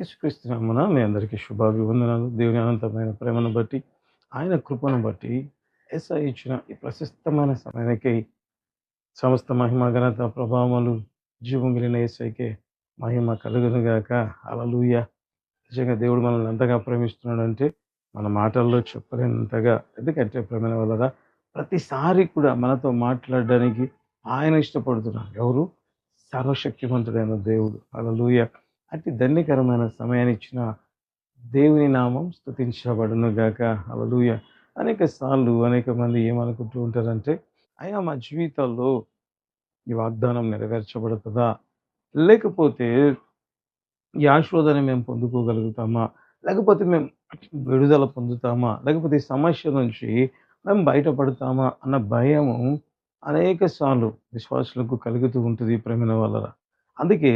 యేసుక్రీస్తునామన మీ అందరికీ శుభాభివందనాలు. దేవుని అనంతమైన ప్రేమను బట్టి ఆయన కృపను బట్టి ఎస్ఐ ఇచ్చిన ఈ ప్రశస్తమైన సమయానికి సమస్త మహిమ ఘనత ప్రభావములు జీవం కలిగిన ఏసైకే మహిమ కలుగునుగాక అలలుయ నిజంగా దేవుడు మనల్ని ఎంతగా ప్రేమిస్తున్నాడంటే మన మాటల్లో చెప్పలేనంతగా. ఎందుకంటే ప్రేమ వల్ల ప్రతిసారి కూడా మనతో మాట్లాడడానికి ఆయన ఇష్టపడుతున్నారు. ఎవరు? సర్వశక్తివంతుడైన దేవుడు. అలలుయ అతి ధన్యకరమైన సమయాన్ని ఇచ్చిన దేవుని నామం స్థుతించబడును గాక అలలుయ అనేక సార్లు అనేక మంది ఏమనుకుంటూ ఉంటారంటే అయ్యా మా జీవితాల్లో ఈ వాగ్దానం నెరవేర్చబడుతుందా? లేకపోతే ఈ ఆశోధన మేము పొందుకోగలుగుతామా? లేకపోతే మేము విడుదల పొందుతామా? లేకపోతే ఈ సమస్య నుంచి మేము బయటపడతామా? అన్న భయము అనేక సార్లు విశ్వాసులకు కలుగుతూ ఉంటుంది ఈ ప్రేమిన వల్ల అందుకే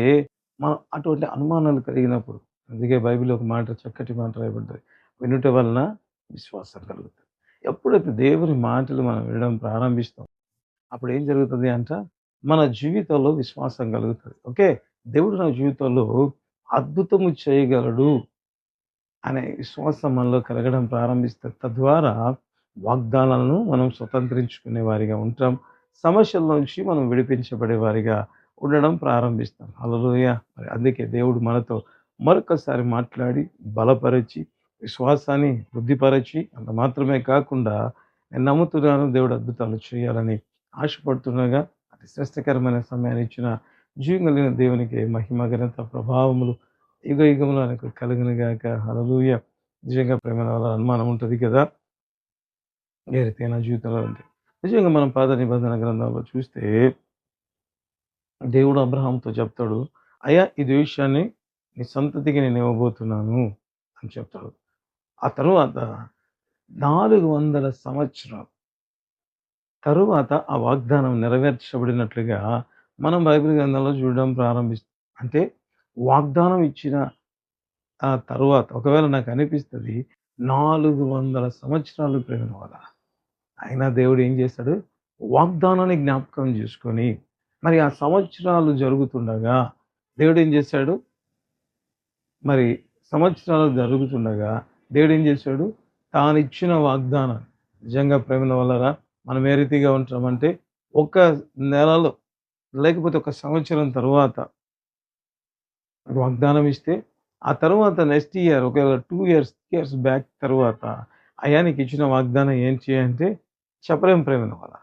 మనం అటువంటి అనుమానాలు కలిగినప్పుడు అందుకే బైబిల్ ఒక మాట చక్కటి మాట రాయబడ్డది. వినుట వలన విశ్వాసం కలుగుతుంది. ఎప్పుడైతే దేవుని మాటలు మనం వినడం ప్రారంభిస్తాం అప్పుడు ఏం జరుగుతుంది అంట? మన జీవితంలో విశ్వాసం కలుగుతుంది. ఓకే? దేవుడు నా జీవితంలో అద్భుతము చేయగలడు అనే విశ్వాసం మనలో కలగడం ప్రారంభిస్తే తద్వారా వాగ్దానాలను మనం స్వతంత్రించుకునే వారిగా ఉంటాం. సమస్యల నుంచి మనం విడిపించబడే వారిగా ఉండడం ప్రారంభిస్తాం. అలలోయ మరి అందుకే దేవుడు మనతో మరొకసారి మాట్లాడి బలపరిచి విశ్వాసాన్ని వృద్ధిపరచి అంత మాత్రమే కాకుండా నేను నమ్ముతున్నాను దేవుడు అద్భుతాలు చేయాలని ఆశపడుతుండగా అతి శ్రేష్టకరమైన సమయాన్ని ఇచ్చిన జీవం కలిగిన దేవునికి మహిమ ఘనత ప్రభావములు యుగ యుగములు ఆయనకు కలిగినగాక అలలుయ నిజంగా ప్రేమ వల్ల అనుమానం ఉంటుంది కదా? ఏ రీతి నా జీవితంలో ఉంది నిజంగా మనం పాద నిబంధన గ్రంథంలో చూస్తే దేవుడు అబ్రహాంతో చెప్తాడు అయ్యా ఈ విషయాన్ని నీ సంతతికి నేను ఇవ్వబోతున్నాను అని చెప్తాడు. ఆ తరువాత నాలుగు వందల సంవత్సరాలు తరువాత ఆ వాగ్దానం నెరవేర్చబడినట్లుగా మనం బైబిల్ గ్రంథంలో చూడడం ప్రారంభిస్తాం అంటే వాగ్దానం ఇచ్చిన ఆ తరువాత ఒకవేళ నాకు అనిపిస్తుంది నాలుగు వందల సంవత్సరాలు ప్రేమ వల్ల అయినా దేవుడు ఏం చేస్తాడు? వాగ్దానాన్ని జ్ఞాపకం చేసుకొని మరి ఆ సంవత్సరాలు జరుగుతుండగా దేవుడు ఏం చేశాడు? మరి సంవత్సరాలు జరుగుతుండగా దేవుడు ఏం చేశాడు? తాను ఇచ్చిన వాగ్దానం నిజంగా ప్రేమల వల్ల మనం ఏ రీతిగా ఉంటామంటే ఒక నెలలో లేకపోతే ఒక సంవత్సరం తర్వాత వాగ్దానం ఇస్తే ఆ తర్వాత నెక్స్ట్ ఇయర్ ఒకవేళ టూ ఇయర్స్ ఇయర్స్ బ్యాక్ తర్వాత అయానికి ఇచ్చిన వాగ్దానం ఏం అంటే చెప్పలేం ప్రేమ వల్ల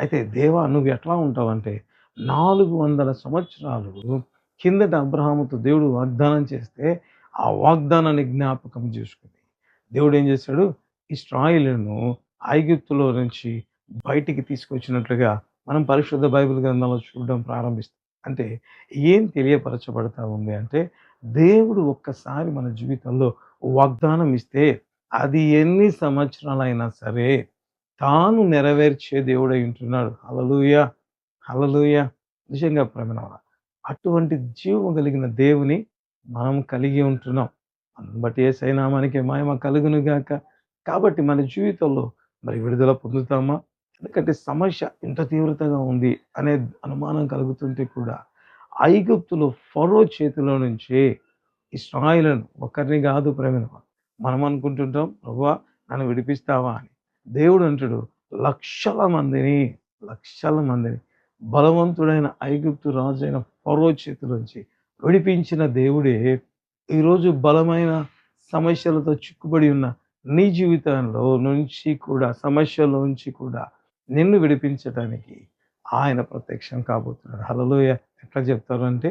అయితే దేవా నువ్వు ఎట్లా ఉంటావంటే నాలుగు వందల సంవత్సరాలు కిందట అబ్రహాముతో దేవుడు వాగ్దానం చేస్తే ఆ వాగ్దానాన్ని జ్ఞాపకం చేసుకుంది. దేవుడు ఏం చేశాడు? ఇస్రాయిలను ఐగుప్తులో నుంచి బయటికి తీసుకొచ్చినట్లుగా మనం పరిశుద్ధ బైబిల్ గ్రంథంలో చూడడం ప్రారంభిస్తాం. అంటే ఏం తెలియపరచబడతా ఉంది అంటే దేవుడు ఒక్కసారి మన జీవితంలో వాగ్దానం ఇస్తే అది ఎన్ని సంవత్సరాలైనా సరే తాను నెరవేర్చే దేవుడై ఉంటున్నాడు. అలలుయ అలలుయ నిజంగా ప్రేమ అటువంటి జీవం కలిగిన దేవుని మనం కలిగి ఉంటున్నాం. అందుని బట్టి ఏ సైనామానికి మాయమ కలుగును గాక. కాబట్టి మన జీవితంలో మరి విడుదల పొందుతామా? ఎందుకంటే సమస్య ఎంత తీవ్రతగా ఉంది అనే అనుమానం కలుగుతుంటే కూడా ఐగుప్తులో ఫరో చేతిలో నుంచి ఇస్రాయిలను ఒకరిని కాదు ప్రేమ మనం అనుకుంటుంటాం ప్రభు నన్ను విడిపిస్తావా? అని. దేవుడు అంటాడు లక్షల మందిని లక్షల మందిని బలవంతుడైన ఐగుప్తు రాజు అయిన ఫరో చేతిలోంచి విడిపించిన దేవుడే ఈరోజు బలమైన సమస్యలతో చిక్కుబడి ఉన్న నీ జీవితంలో నుంచి కూడా సమస్యలోంచి కూడా నిన్ను విడిపించడానికి ఆయన ప్రత్యక్షం కాబోతున్నాడు. హలలోయ ఎట్లా చెప్తారంటే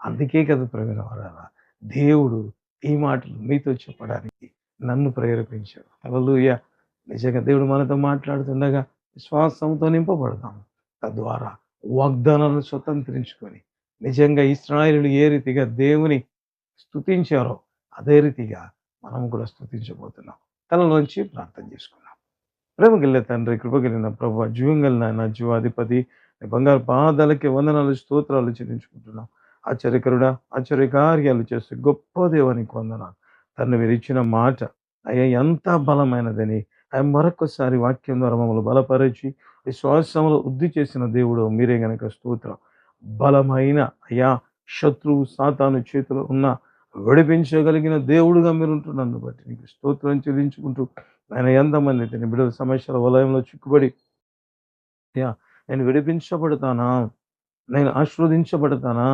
అందుకే కదా ప్రవీణ వరాల దేవుడు ఈ మాటలు మీతో చెప్పడానికి నన్ను ప్రేరేపించాడు. హలలుయ నిజంగా దేవుడు మనతో మాట్లాడుతుండగా విశ్వాసంతో నింపబడతాం. తద్వారా వాగ్దానాలను స్వతంత్రించుకొని నిజంగా ఇస్రాయలు ఏ రీతిగా దేవుని స్థుతించారో అదే రీతిగా మనం కూడా స్థుతించబోతున్నాం తనలోంచి ప్రార్థన చేసుకున్నాం ప్రేమగల తండ్రి కృపగిలిన ప్రభు జీవంగల్ నాయన జీవాధిపతి బంగారు పాదాలకి వందనాలు స్తోత్రాలు చెల్లించుకుంటున్నాం. ఆశ్చర్యకరుడా ఆశ్చర్య కార్యాలు చేస్తే గొప్ప దేవానికి వందనాలు. తను మీరు ఇచ్చిన మాట అయ్యా ఎంత బలమైనదని ఆయన మరొకసారి వాక్యం ద్వారా మమ్మల్ని బలపరిచి విశ్వాసంలో వృద్ధి చేసిన దేవుడు మీరే గనక స్తోత్రం. బలమైన అయా శత్రువు సాతాను చేతిలో ఉన్న విడిపించగలిగిన దేవుడుగా మీరు ఉంటున్నందు బట్టి నీకు స్తోత్రం చెల్లించుకుంటూ ఆయన ఎంతమంది అయితే బిడ్డల సమస్యల వలయంలో చిక్కుబడి అయ్యా నేను విడిపించబడతానా? నేను ఆశీర్వదించబడతానా?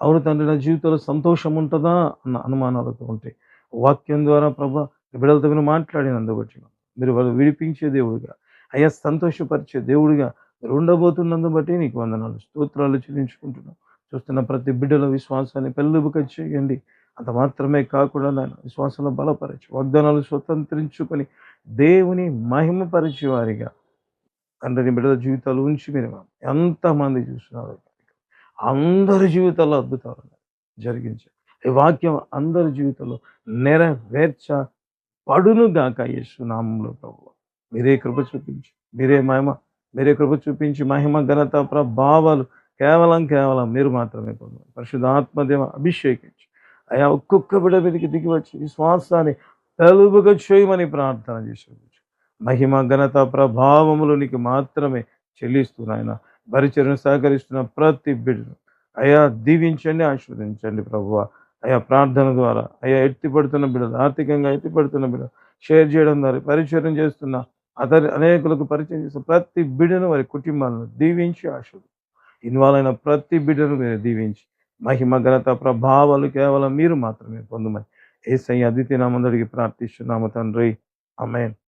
అవును తండ్రి నా జీవితంలో సంతోషం ఉంటుందా? అన్న అనుమానాలతో ఉంటే వాక్యం ద్వారా ప్రభా బిడ్డలతో మీరు మాట్లాడినందు బట్టి మీరు వాళ్ళు విడిపించే దేవుడిగా అయ్యా సంతోషపరిచే దేవుడిగా మీరు ఉండబోతున్నందు బట్టి నీకు వందనాలు స్తోత్రాలు చెల్లించుకుంటున్నాం. చూస్తున్న ప్రతి బిడ్డల విశ్వాసాన్ని పెళ్ళుబుక చేయండి. అంత మాత్రమే కాకుండా నాయన విశ్వాసంలో బలపరచు వాగ్దానాలు స్వతంత్రించుకొని దేవుని మహిమపరిచే వారిగా తండ్రిని బిడ్డల జీవితాలు ఉంచి మీరు ఎంతమంది చూస్తున్నారు అందరి జీవితాల్లో అద్భుతాలు జరిగించారు ఈ వాక్యం అందరి జీవితంలో నెరవేర్చ పడును గాక యేసు ప్రభు మీరే కృప చూపించి మీరే మహిమ మీరే కృప చూపించి మహిమ ఘనత ప్రభావాలు కేవలం కేవలం మీరు మాత్రమే పొందాలి పరిశుద్ధాత్మదేవ అభిషేకించి అయా ఒక్కొక్క బిడ మీదకి దిగి వచ్చి విశ్వాసాన్ని తెలుగుగా చేయమని ప్రార్థన చేసుకోవచ్చు మహిమ ఘనత ప్రభావములు నీకు మాత్రమే చెల్లిస్తూ నాయన పరిచయం సహకరిస్తున్న ప్రతి బిడ్డను అయా దీవించండి ఆశీర్వదించండి ప్రభువ. అయ్యా ప్రార్థన ద్వారా. అయ్యా ఎత్తిపడుతున్న బిడ్డలు ఆర్థికంగా ఎత్తిపడుతున్న బిడ్డలు షేర్ చేయడం ద్వారా పరిచయం చేస్తున్న అతని అనేకులకు పరిచయం చేస్తున్న ప్రతి బిడ్డను వారి కుటుంబాలను దీవించి ఆశలు ఇన్వాల్వ్ అయిన ప్రతి బిడ్డను మీరు దీవించి. మహిమ ఘనత ప్రభావాలు కేవలం మీరు మాత్రమే పొందమని ఏసై అదితి నామందడికి ప్రార్థిస్తున్నాము తండ్రి. అమెన్